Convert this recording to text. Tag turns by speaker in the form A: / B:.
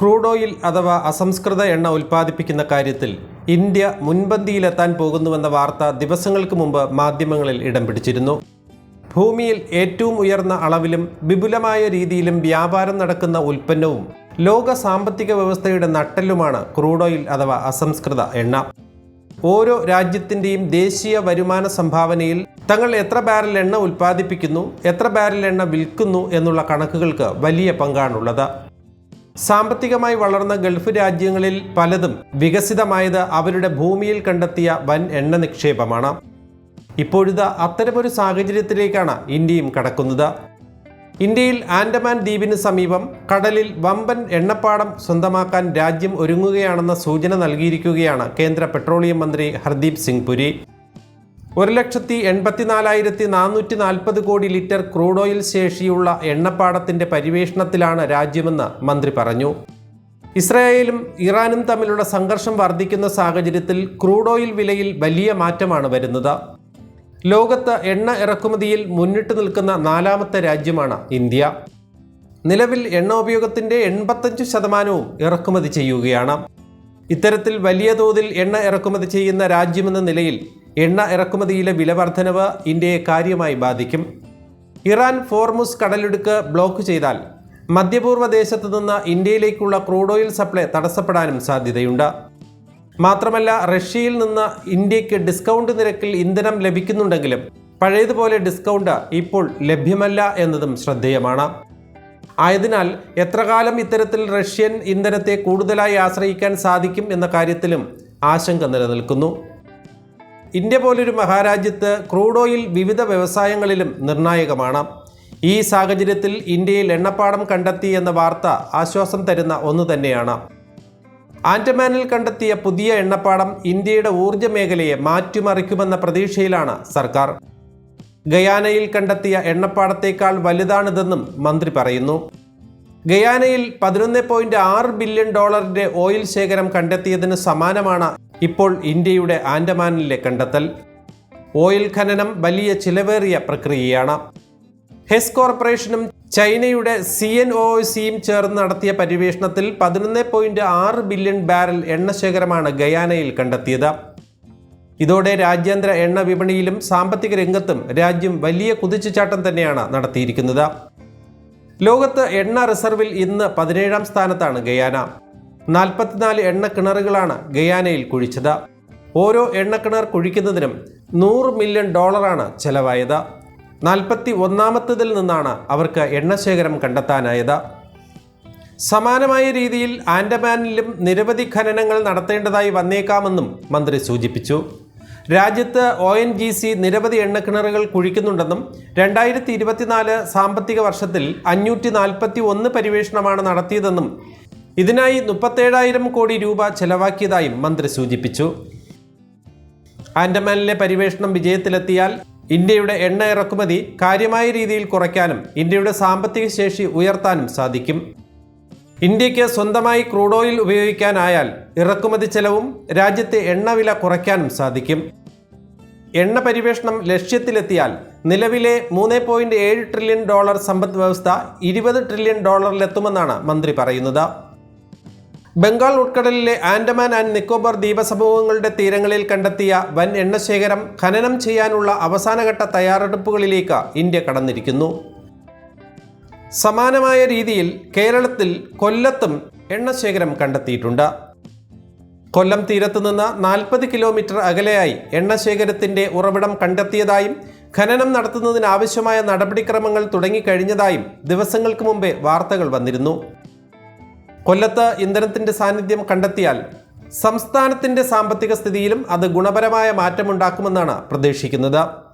A: Crude oil അഥവാ അസംസ്കൃത എണ്ണ ഉൽപ്പാദിപ്പിക്കുന്ന കാര്യത്തിൽ ഇന്ത്യ മുൻപന്തിയിലെത്താൻ പോകുന്നുവെന്ന വാർത്ത ദിവസങ്ങൾക്ക് മുമ്പ് മാധ്യമങ്ങളിൽ ഇടം പിടിച്ചിരുന്നു. ഭൂമിയിൽ ഏറ്റവും ഉയർന്ന അളവിലും വിപുലമായ രീതിയിലും വ്യാപാരം നടക്കുന്ന ഉൽപ്പന്നവും ലോക സാമ്പത്തിക വ്യവസ്ഥയുടെ നട്ടെല്ലുമാണ് ക്രൂഡ് ഓയിൽ അഥവാ അസംസ്കൃത എണ്ണ. ഓരോ രാജ്യത്തിന്റെയും ദേശീയ വരുമാന സംഭാവനയിൽ തങ്ങൾ എത്ര ബാരൽ എണ്ണ ഉൽപ്പാദിപ്പിക്കുന്നു എത്ര ബാരൽ എണ്ണ വിൽക്കുന്നു എന്നുള്ള കണക്കുകൾക്ക് വലിയ പങ്കാണുള്ളത്. സാമ്പത്തികമായി വളർന്ന ഗൾഫ് രാജ്യങ്ങളിൽ പലതും വികസിതമായത് അവരുടെ ഭൂമിയിൽ കണ്ടെത്തിയ വൻ എണ്ണ നിക്ഷേപമാണ്. ഇപ്പോഴത്തെ അത്തരമൊരു സാഹചര്യത്തിലേക്കാണ് ഇന്ത്യയും കടക്കുന്നത്. ഇന്ത്യയിൽ ആൻഡമാൻ ദ്വീപിന് സമീപം കടലിൽ വമ്പൻ എണ്ണപ്പാടം സ്വന്തമാക്കാൻ രാജ്യം ഒരുങ്ങുകയാണെന്ന സൂചന നൽകിയിരിക്കുകയാണ് കേന്ദ്ര പെട്രോളിയം മന്ത്രി ഹർദീപ് സിംഗ് പുരി. ഒരു ലക്ഷത്തി എൺപത്തിനാലായിരത്തി നാനൂറ്റി നാൽപ്പത് കോടി ലിറ്റർ ക്രൂഡ് ഓയിൽ ശേഷിയുള്ള എണ്ണപ്പാടത്തിന്റെ പരിവേഷണത്തിലാണ് രാജ്യമെന്ന് മന്ത്രി പറഞ്ഞു. ഇസ്രായേലും ഇറാനും തമ്മിലുള്ള സംഘർഷം വർദ്ധിക്കുന്ന സാഹചര്യത്തിൽ ക്രൂഡ് ഓയിൽ വിലയിൽ വലിയ മാറ്റമാണ് വരുന്നത്. ലോകത്ത് എണ്ണ ഇറക്കുമതിയിൽ മുന്നിട്ട് നിൽക്കുന്ന നാലാമത്തെ രാജ്യമാണ് ഇന്ത്യ. നിലവിൽ എണ്ണ ഉപയോഗത്തിന്റെ എൺപത്തഞ്ച് ശതമാനവും ഇറക്കുമതി ചെയ്യുകയാണ്. ഇത്തരത്തിൽ വലിയ തോതിൽ എണ്ണ ഇറക്കുമതി ചെയ്യുന്ന രാജ്യമെന്ന നിലയിൽ എണ്ണ ഇറക്കുമതിയിലെ വില വർധനവ് ഇന്ത്യയെ കാര്യമായി ബാധിക്കും. ഇറാൻ ഫോർമുസ് കടലിടുക്ക് ബ്ലോക്ക് ചെയ്താൽ മധ്യപൂർവ ദേശത്ത് നിന്ന് ഇന്ത്യയിലേക്കുള്ള ക്രൂഡ് ഓയിൽ സപ്ലൈ തടസ്സപ്പെടാനും സാധ്യതയുണ്ട്. മാത്രമല്ല റഷ്യയിൽ നിന്ന് ഇന്ത്യയ്ക്ക് ഡിസ്കൗണ്ട് നിരക്കിൽ ഇന്ധനം ലഭിക്കുന്നുണ്ടെങ്കിലും പഴയതുപോലെ ഡിസ്കൗണ്ട് ഇപ്പോൾ ലഭ്യമല്ല എന്നതും ശ്രദ്ധേയമാണ്. ആയതിനാൽ എത്രകാലം ഇത്തരത്തിൽ റഷ്യൻ ഇന്ധനത്തെ കൂടുതലായി ആശ്രയിക്കാൻ സാധിക്കും എന്ന കാര്യത്തിലും ആശങ്ക നിലനിൽക്കുന്നു. ഇന്ത്യ പോലൊരു മഹാരാജ്യത്ത് ക്രൂഡ് ഓയിൽ വിവിധ വ്യവസായങ്ങളിലും നിർണായകമാണ്. ഈ സാഹചര്യത്തിൽ ഇന്ത്യയിൽ എണ്ണപ്പാടം കണ്ടെത്തി എന്ന വാർത്ത ആശ്വാസം തരുന്ന ഒന്ന് തന്നെയാണ്. ആൻഡമാനിൽ കണ്ടെത്തിയ പുതിയ എണ്ണപ്പാടം ഇന്ത്യയുടെ ഊർജ മേഖലയെ മാറ്റിമറിക്കുമെന്ന പ്രതീക്ഷയിലാണ് സർക്കാർ. ഗയാനയിൽ കണ്ടെത്തിയ എണ്ണപ്പാടത്തേക്കാൾ വലുതാണിതെന്നും മന്ത്രി പറയുന്നു. ഗയാനയിൽ പതിനൊന്ന് പോയിന്റ് ആറ് ബില്യൺ ഡോളറിന്റെ ഓയിൽ ശേഖരം കണ്ടെത്തിയതിന് സമാനമാണ് ഇപ്പോൾ ഇന്ത്യയുടെ ആൻഡമാനിലെ കണ്ടെത്തൽ. ഓയിൽ ഖനനം വലിയ ചിലവേറിയ പ്രക്രിയയാണ്. ഹെസ് കോർപ്പറേഷനും ചൈനയുടെ സി എൻ ഒ സിയും ചേർന്ന് നടത്തിയ പര്യവേഷണത്തിൽ പതിനൊന്ന് പോയിന്റ് ആറ് ബില്യൺ ബാരൽ എണ്ണ ശേഖരമാണ് ഗയാനയിൽ കണ്ടെത്തിയത്. ഇതോടെ രാജ്യാന്തര എണ്ണ വിപണിയിലും സാമ്പത്തിക രംഗത്തും രാജ്യം വലിയ കുതിച്ചുചാട്ടം തന്നെയാണ് നടത്തിയിരിക്കുന്നത്. ലോകത്ത് എണ്ണ റിസർവിൽ ഇന്ന് പതിനേഴാം സ്ഥാനത്താണ് ഗയാന. നാൽപ്പത്തിനാല് എണ്ണ കിണറുകളാണ് ഗയാനയിൽ കുഴിച്ചത്. ഓരോ എണ്ണ കിണർ കുഴിക്കുന്നതിനും നൂറ് മില്യൺ ഡോളറാണ് ചെലവായത്. നാൽപ്പത്തി ഒന്നാമത്തതിൽ നിന്നാണ് അവർക്ക് എണ്ണശേഖരം കണ്ടെത്താനായത്. സമാനമായ രീതിയിൽ ആൻഡമാനിലും നിരവധി ഖനനങ്ങൾ നടത്തേണ്ടതായി വന്നേക്കാമെന്നും മന്ത്രി സൂചിപ്പിച്ചു. രാജ്യത്ത് ഒ എൻ ജി സി നിരവധി എണ്ണക്കിണറുകൾ കുഴിക്കുന്നുണ്ടെന്നും രണ്ടായിരത്തി ഇരുപത്തിനാല് സാമ്പത്തിക വർഷത്തിൽ അഞ്ഞൂറ്റി നാൽപ്പത്തി ഒന്ന് പരിവേഷണമാണ് നടത്തിയതെന്നും ഇതിനായി മുപ്പത്തേഴായിരം കോടി രൂപ ചെലവാക്കിയതായും മന്ത്രി സൂചിപ്പിച്ചു. ആൻഡമാനിലെ പരിവേഷണം വിജയത്തിലെത്തിയാൽ ഇന്ത്യയുടെ എണ്ണ ഇറക്കുമതി കാര്യമായ രീതിയിൽ കുറയ്ക്കാനും ഇന്ത്യയുടെ സാമ്പത്തിക ശേഷി ഉയർത്താനും സാധിക്കും. ഇന്ത്യയ്ക്ക് സ്വന്തമായി ക്രൂഡ് ഓയിൽ ഉപയോഗിക്കാനായാൽ ഇറക്കുമതി ചെലവും രാജ്യത്തെ എണ്ണവില കുറയ്ക്കാനും സാധിക്കും. എണ്ണ പരിവേഷണം ലക്ഷ്യത്തിലെത്തിയാൽ നിലവിലെ മൂന്ന് പോയിന്റ് ഏഴ് ട്രില്യൺ ഡോളർ സമ്പദ് വ്യവസ്ഥ ഇരുപത് ട്രില്യൺ ഡോളറിലെത്തുമെന്നാണ് മന്ത്രി പറയുന്നത്. ബംഗാൾ ഉൾക്കടലിലെ ആൻഡമാൻ ആൻഡ് നിക്കോബാർ ദ്വീപസമൂഹങ്ങളുടെ തീരങ്ങളിൽ കണ്ടെത്തിയ വൻ എണ്ണശേഖരം ഖനനം ചെയ്യാനുള്ള അവസാനഘട്ട തയ്യാറെടുപ്പുകളിലേക്ക് ഇന്ത്യ കടന്നിരിക്കുന്നു. സമാനമായ രീതിയിൽ കേരളത്തിൽ കൊല്ലത്തും എണ്ണശേഖരം കണ്ടെത്തിയിട്ടുണ്ട്. കൊല്ലം തീരത്ത് നിന്ന് നാൽപ്പത് കിലോമീറ്റർ അകലെയായി എണ്ണശേഖരത്തിന്റെ ഉറവിടം കണ്ടെത്തിയതായും ഖനനം നടത്തുന്നതിനാവശ്യമായ നടപടിക്രമങ്ങൾ തുടങ്ങിക്കഴിഞ്ഞതായും ദിവസങ്ങൾക്ക് മുമ്പേ വാർത്തകൾ വന്നിരുന്നു. കൊല്ലത്ത് ഇന്ധനത്തിന്റെ സാന്നിധ്യം കണ്ടെത്തിയാൽ സംസ്ഥാനത്തിന്റെ സാമ്പത്തിക സ്ഥിതിയിലും അത് ഗുണപരമായ മാറ്റമുണ്ടാക്കുമെന്നാണ് പ്രതീക്ഷിക്കുന്നത്.